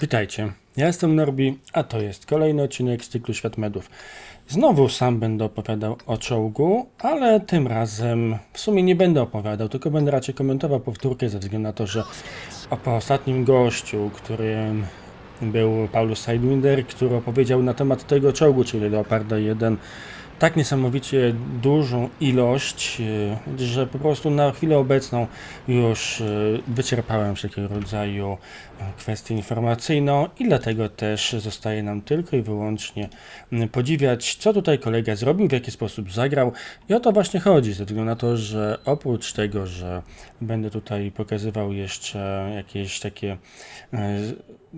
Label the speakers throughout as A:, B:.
A: Witajcie, ja jestem Norbi, a to jest kolejny odcinek z cyklu Świat Medów. Znowu sam będę opowiadał o czołgu, ale tym razem w sumie nie będę opowiadał, tylko będę raczej komentował powtórkę ze względu na to, że po ostatnim gościu, którym był Paulus Sidewinder, który opowiedział na temat tego czołgu, czyli Leoparda 1, tak niesamowicie dużą ilość, e, że po prostu na chwilę obecną już e, wyczerpałem wszelkiego rodzaju e, kwestię informacyjną i dlatego też zostaje nam tylko i wyłącznie podziwiać, co tutaj kolega zrobił, w jaki sposób zagrał. I o to właśnie chodzi, ze względu na to, że oprócz tego, że będę tutaj pokazywał jeszcze jakieś takie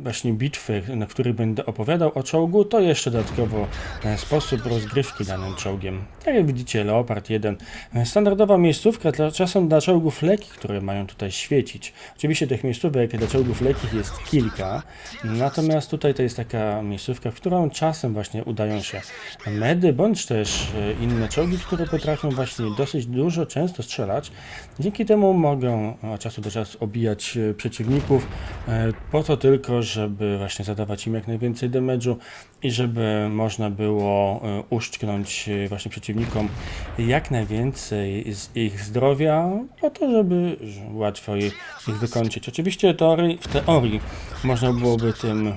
A: właśnie bitwy, na których będę opowiadał o czołgu, to jeszcze dodatkowo e, sposób rozgrywki danym czołgiem. Tak jak widzicie, Leopard 1, e, standardowa miejscówka czasem dla czołgów lekkich, które mają tutaj świecić. Oczywiście tych miejscówek dla czołgów lekkich jest kilka, natomiast tutaj to jest taka miejscówka, w którą czasem właśnie udają się medy, bądź też e, inne czołgi, które potrafią właśnie dosyć dużo, często strzelać. Dzięki temu mogą od czasu do czasu obijać przeciwników, po to tylko, żeby właśnie zadawać im jak najwięcej damage'u i żeby można było e, uszczknąć e, właśnie przeciwnikom jak najwięcej z ich zdrowia, po to, żeby łatwo ich wykończyć. Oczywiście teorii, w teorii można byłoby tym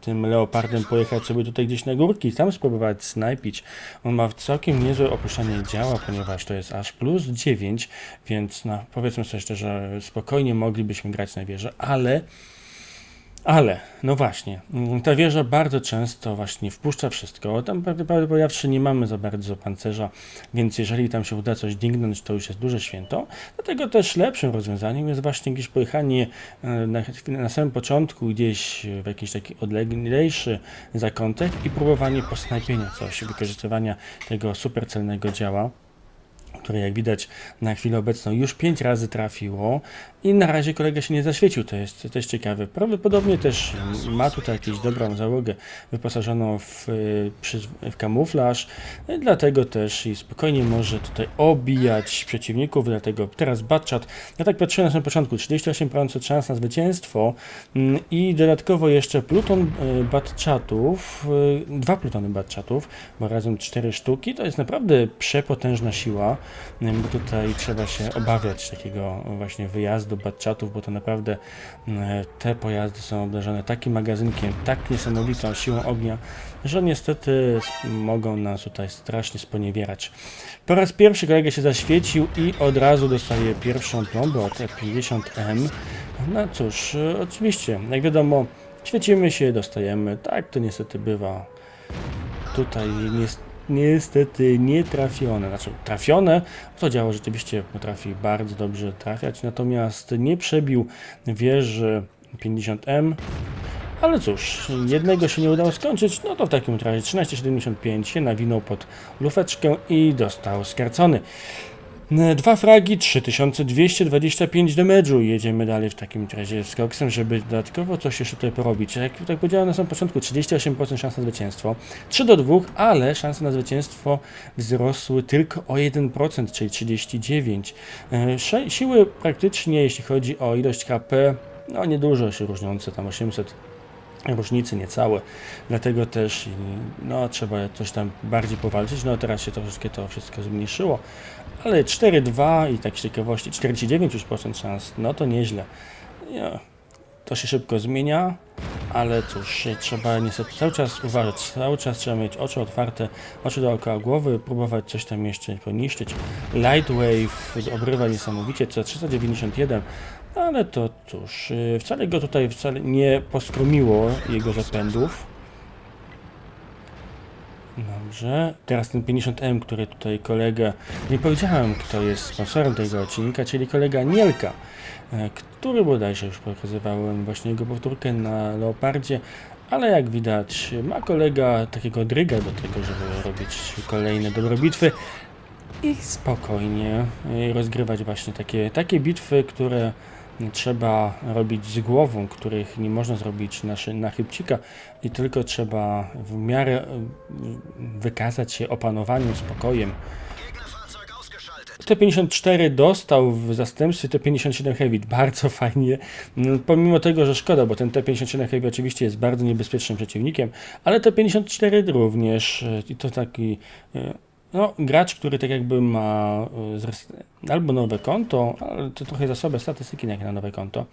A: tym leopardem pojechać sobie tutaj gdzieś na górki i tam spróbować snajpić. On ma całkiem niezłe opuszczanie działa, ponieważ to jest aż plus 9, więc no, powiedzmy sobie szczerze, że spokojnie moglibyśmy grać na wieżę, ale ale, no właśnie, mm, ta wieża bardzo często właśnie wpuszcza wszystko. Tam powiedziawszy nie mamy za bardzo pancerza, więc jeżeli tam się uda coś dingnąć, to już jest duże święto. Dlatego też lepszym rozwiązaniem jest właśnie jakieś pojechanie e, na, na samym początku gdzieś w jakiś taki odleglejszy zakątek i próbowanie posnajpienia coś, wykorzystywania tego supercelnego działa które jak widać na chwilę obecną już pięć razy trafiło i na razie kolega się nie zaświecił, to jest też ciekawe. Prawdopodobnie też ma tutaj jakąś dobrą załogę wyposażoną w, y, w kamuflaż, y, dlatego też i spokojnie może tutaj obijać przeciwników, dlatego teraz Batchat, ja tak patrzyłem na samym początku, 38% szans na zwycięstwo mm, i dodatkowo jeszcze pluton y, Batchatów, dwa plutony Batchatów, bo razem cztery sztuki, to jest naprawdę przepotężna siła, bo tutaj trzeba się obawiać takiego właśnie wyjazdu Batchatów, bo to naprawdę te pojazdy są obdarzone takim magazynkiem, tak niesamowitą siłą ognia, że niestety mogą nas tutaj strasznie sponiewierać. Po raz pierwszy kolega się zaświecił i od razu dostaje pierwszą plombę od E50M. No cóż, y, oczywiście, jak wiadomo, świecimy się, dostajemy, tak to niestety bywa. Tutaj nies- niestety nie trafione, znaczy trafione, to działo rzeczywiście potrafi bardzo dobrze trafiać, natomiast nie przebił wieży 50M, ale cóż, jednego się nie udało skończyć, no to w takim razie 1375 się nawinął pod lufeczkę i dostał skarcony. N- Dwa fragi, 3225 damage'u. Jedziemy dalej w takim razie z koksem, żeby dodatkowo coś jeszcze tutaj porobić. Jak tak powiedziałem na samym początku, 38% szans na zwycięstwo. 3 do 2, ale szanse na zwycięstwo wzrosły tylko o 1%, czyli 39. E, Siły praktycznie, jeśli chodzi o ilość HP, no niedużo się różniące, tam 800 różnicy niecałe, dlatego też no, trzeba coś tam bardziej powalczyć. No teraz się troszeczkę to wszystko zmniejszyło, ale 4,2 i tak z ciekawości 49 już procent szans, no to nieźle. Ja, to się szybko zmienia, ale cóż, trzeba niestety cały czas uważać, cały czas trzeba mieć oczy otwarte, oczy dookoła głowy, próbować coś tam jeszcze poniszczyć. Lightwave obrywa niesamowicie, co 391, ale to cóż, yy, wcale go tutaj wcale nie poskromiło jego zapędów. Dobrze, teraz ten 50M, który tutaj kolega, nie powiedziałem kto jest sponsorem tego odcinka, czyli kolega Nielka, e, który bodajże już pokazywałem właśnie jego powtórkę na Leopardzie, ale jak widać ma kolega takiego dryga do tego, żeby robić kolejne dobre bitwy i spokojnie y, rozgrywać właśnie takie, takie bitwy, które trzeba robić z głową, których nie można zrobić na, na chybcika i tylko trzeba w miarę wykazać się opanowaniem, spokojem.
B: Fahrzeug ausgeschaltet.
A: T54 dostał w zastępstwie T57 Heavy. Bardzo fajnie. No, Pomimo tego, że szkoda, bo ten T57 Heavy oczywiście jest bardzo niebezpiecznym przeciwnikiem, ale T54 również. e, I to taki e, no, gracz, który tak jakby ma zres- albo nowe konto, ale to trochę za słabe statystyki jak na nowe konto,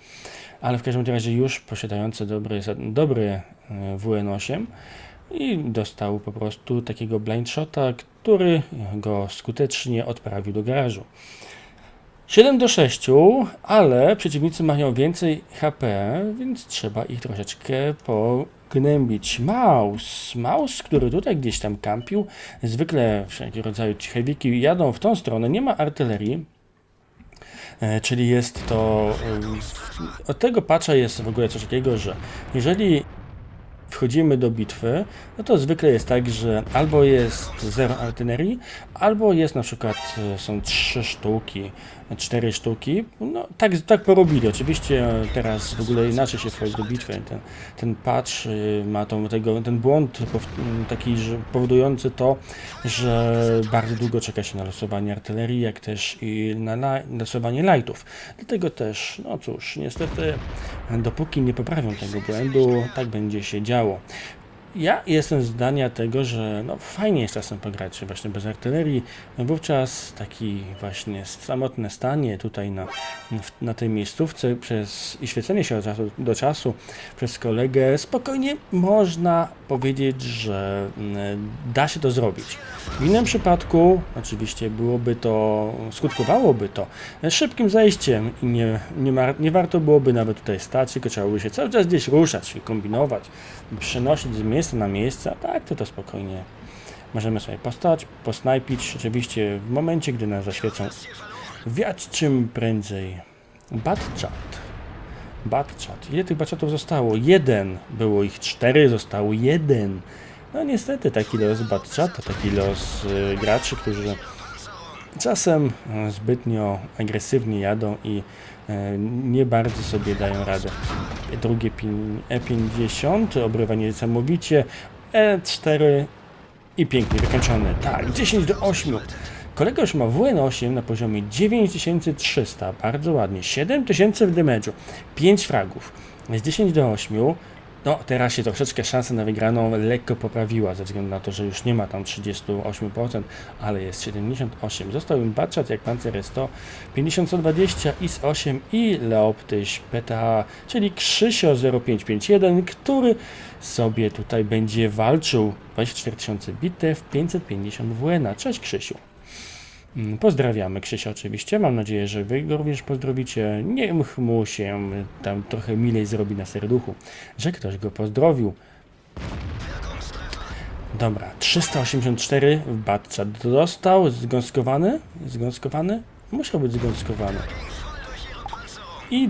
A: ale w każdym razie już posiadający dobry, dobry e, WN8 i dostał po prostu takiego blind shota, który go skutecznie odprawił do garażu. 7 do 6, ale przeciwnicy mają więcej HP, więc trzeba ich troszeczkę pognębić. Maus, Maus, który tutaj gdzieś tam kampił, zwykle wszelkiego rodzaju heaviki jadą w tą stronę, nie ma artylerii, E, Czyli jest to. em, Od tego patcha jest w ogóle coś takiego, że jeżeli wchodzimy do bitwy, no to zwykle jest tak, że albo jest zero artylerii, albo jest na przykład e, są trzy sztuki, cztery sztuki. No tak, tak porobili. Oczywiście teraz w ogóle inaczej się wchodzi do bitwy. Ten, ten patch e, ma tą, tego, ten błąd taki, że powodujący to, że bardzo długo czeka się na losowanie artylerii, jak też i na la- losowanie lightów. Dlatego też, no cóż, niestety, dopóki nie poprawią tego błędu, tak będzie się działo. Ja jestem zdania tego, że no, fajnie jest czasem pograć właśnie bez artylerii. Wówczas taki właśnie samotne stanie tutaj na, na tej miejscówce przez, i świecenie się od czasu do czasu przez kolegę, spokojnie można powiedzieć, że mm, da się to zrobić. W innym przypadku oczywiście byłoby to, skutkowałoby to szybkim zejściem i nie, nie, nie warto byłoby nawet tutaj stać, tylko trzeba by się cały czas gdzieś ruszać kombinować, przenosić z miejsca na miejsce, a tak to to spokojnie możemy sobie postać, posnajpić, oczywiście w momencie, gdy nas zaświecą, wiać czym prędzej. Batchat. Batchat. Ile tych batchatów zostało? Jeden. Było ich cztery, zostało jeden. No niestety taki los batchata, taki los y, graczy, którzy czasem e, zbytnio agresywnie jadą i e, nie bardzo sobie dają radę. Drugie pin- E50, obrywa niesamowicie, E4 i pięknie wykończone. Tak, 10 do 8. Kolega już ma WN8 na poziomie 9300, bardzo ładnie, 7000 w damage'u, 5 fragów, z 10 do 8. No, teraz się troszeczkę szansa na wygraną lekko poprawiła, ze względu na to, że już nie ma tam 38%, ale jest 78. Został im Batchat jak Panzer 100, 50-120, IS-8 i Leoptyś PTA, czyli Krzysio 0551, który sobie tutaj będzie walczył 24 tysiące bitew, 550 WN. Cześć Krzysiu. Mm, Pozdrawiamy Krzysia oczywiście. Mam nadzieję, że Wy go również pozdrowicie. Niech mu się tam trochę milej zrobi na serduchu, że ktoś go pozdrowił. Dobra, 384 Batchat dostał, zgąskowany, zgąskowany, musiał być zgąskowany. I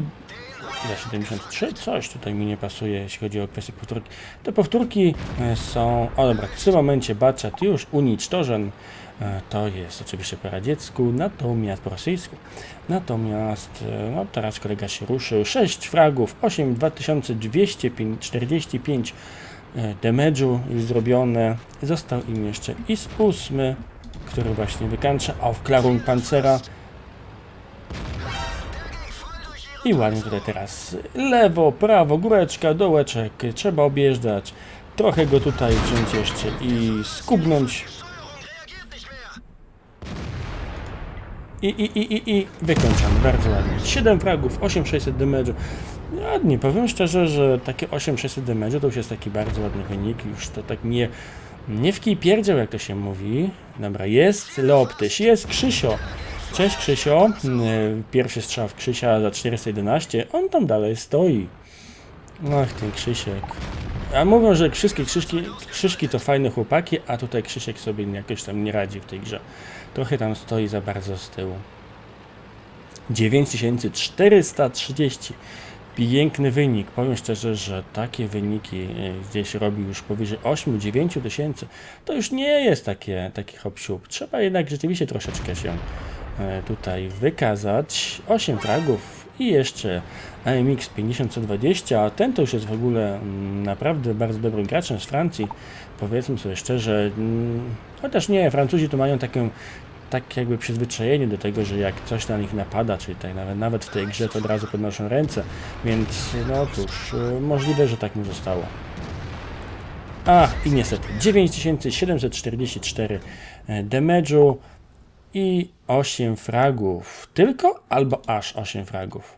A: za 73, coś tutaj mi nie pasuje, jeśli chodzi o kwestię powtórki. Te powtórki e, są, o dobra, w tym momencie Batchat już unicztożen, E, to jest oczywiście po radziecku, natomiast po rosyjsku. Natomiast e, no, teraz kolega się ruszył. 6 fragów, 8 2245 e, damage'u już zrobione. Został im jeszcze IS 8, który właśnie wykańcza Aufklärung Pancera. I ładnie tutaj teraz lewo, prawo, góreczka, dołeczek. Trzeba objeżdżać. Trochę go tutaj wziąć jeszcze i skubnąć. I, i, i, i, i wykończamy bardzo ładnie. 7 fragów, 8600 damage'u. Ładnie, powiem szczerze, że takie 8600 damage'u to już jest taki bardzo ładny wynik. Już to tak nie, nie w kij pierdział, jak to się mówi. Dobra, jest Leoptyś, jest Krzysio. Cześć Krzysio. Yy, Pierwszy strzał Krzysia za 411. On tam dalej stoi. Ach, ten Krzysiek. A mówią, że wszystkie krzyżki, krzyżki to fajne chłopaki, a tutaj Krzysiek sobie jakoś tam nie radzi w tej grze. Trochę tam stoi za bardzo z tyłu. 9430. Piękny wynik. Powiem szczerze, że takie wyniki e, gdzieś robi już powyżej 8-9 tysięcy. To już nie jest takie, taki hop siup. Trzeba jednak rzeczywiście troszeczkę się tutaj wykazać. 8 fragów i jeszcze AMX 50-120, a ten to już jest w ogóle mm, naprawdę bardzo dobrym graczem z Francji. Powiedzmy sobie szczerze, mm, chociaż nie, Francuzi to mają taką tak jakby przyzwyczajeni do tego, że jak coś na nich napada, czyli tak nawet, nawet w tej grze, to od razu podnoszą ręce, więc no cóż, y, możliwe, że tak mu zostało. A, i niestety 9744 e, damage'u i 8 fragów. Tylko albo aż 8 fragów.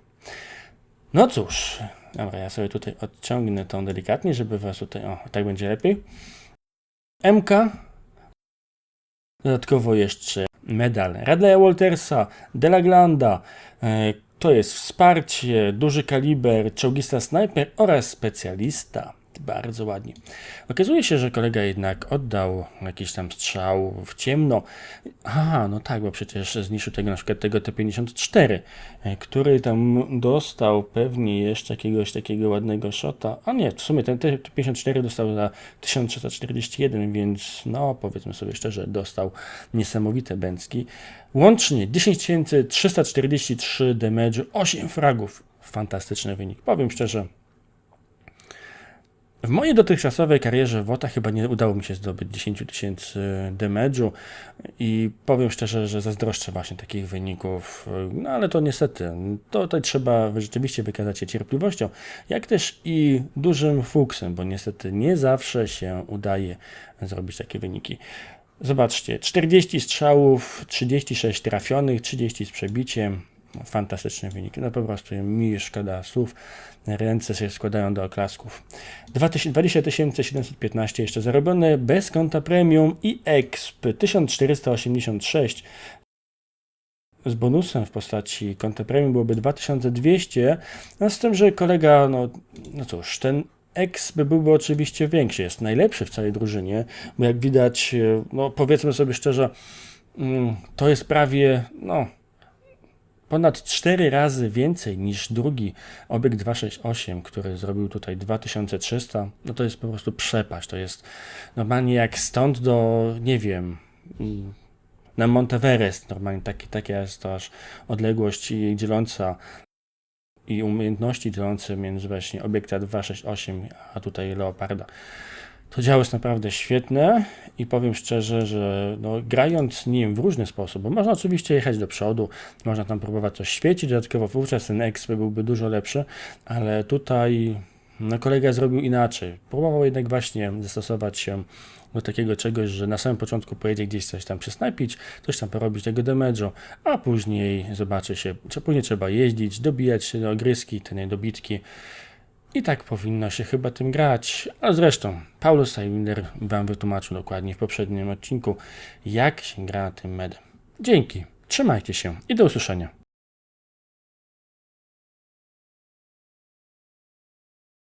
A: No cóż, dobra, ja sobie tutaj odciągnę tą delikatnie, żeby was tutaj, o, tak będzie lepiej. MK. Dodatkowo jeszcze medal Radleya Waltersa, Delaglanda, e, to jest wsparcie, duży kaliber, czołgista snajper oraz specjalista. Bardzo ładnie. Okazuje się, że kolega jednak oddał jakiś tam strzał w ciemno. Aha, no tak, bo przecież zniszczył tego na przykład tego T-54, e, który tam dostał pewnie jeszcze jakiegoś takiego ładnego shota. A nie, w sumie ten T-54 dostał za 1341, więc no powiedzmy sobie szczerze, dostał niesamowite bęcki. Łącznie 10343 damage, 8 fragów. Fantastyczny wynik. Powiem szczerze, w mojej dotychczasowej karierze WOTA chyba nie udało mi się zdobyć 10 tysięcy damage'u i powiem szczerze, że zazdroszczę właśnie takich wyników, no ale to niestety, to tutaj trzeba rzeczywiście wykazać się cierpliwością, jak też i dużym fuksem, bo niestety nie zawsze się udaje zrobić takie wyniki. Zobaczcie, 40 strzałów, 36 trafionych, 30 z przebiciem, Fantastyczny wynik. No po prostu mi szkoda słów. Ręce się składają do oklasków. 20 715 jeszcze zarobione bez konta premium i exp 1486 z bonusem w postaci konta premium byłoby 2200, a z tym, że kolega, no, no cóż, ten exp byłby oczywiście większy, jest najlepszy w całej drużynie, bo jak widać, no powiedzmy sobie szczerze, mm, to jest prawie, no ponad 4 razy więcej niż drugi obiekt 268, który zrobił tutaj 2300, no to jest po prostu przepaść. To jest normalnie jak stąd do, nie wiem, na Monteverest, normalnie taki, taka jest to aż odległość dzieląca i umiejętności dzielące między właśnie obiekta 268 a tutaj Leoparda. To działo jest naprawdę świetne i powiem szczerze, że no, grając nim w różny sposób, bo można oczywiście jechać do przodu, można tam próbować coś świecić, dodatkowo wówczas ten exp byłby dużo lepszy, ale tutaj no, kolega zrobił inaczej. Próbował jednak właśnie zastosować się do takiego czegoś, że na samym początku pojedzie gdzieś coś tam przysnajpić, coś tam porobić tego damage'u, a później zobaczy się, czy później trzeba jeździć, dobijać się do ogryski, te niedobitki, i tak powinno się chyba tym grać. A zresztą, Paulus Sajwinder Wam wytłumaczył dokładnie w poprzednim odcinku, jak się gra tym medem. Dzięki, trzymajcie się i do usłyszenia.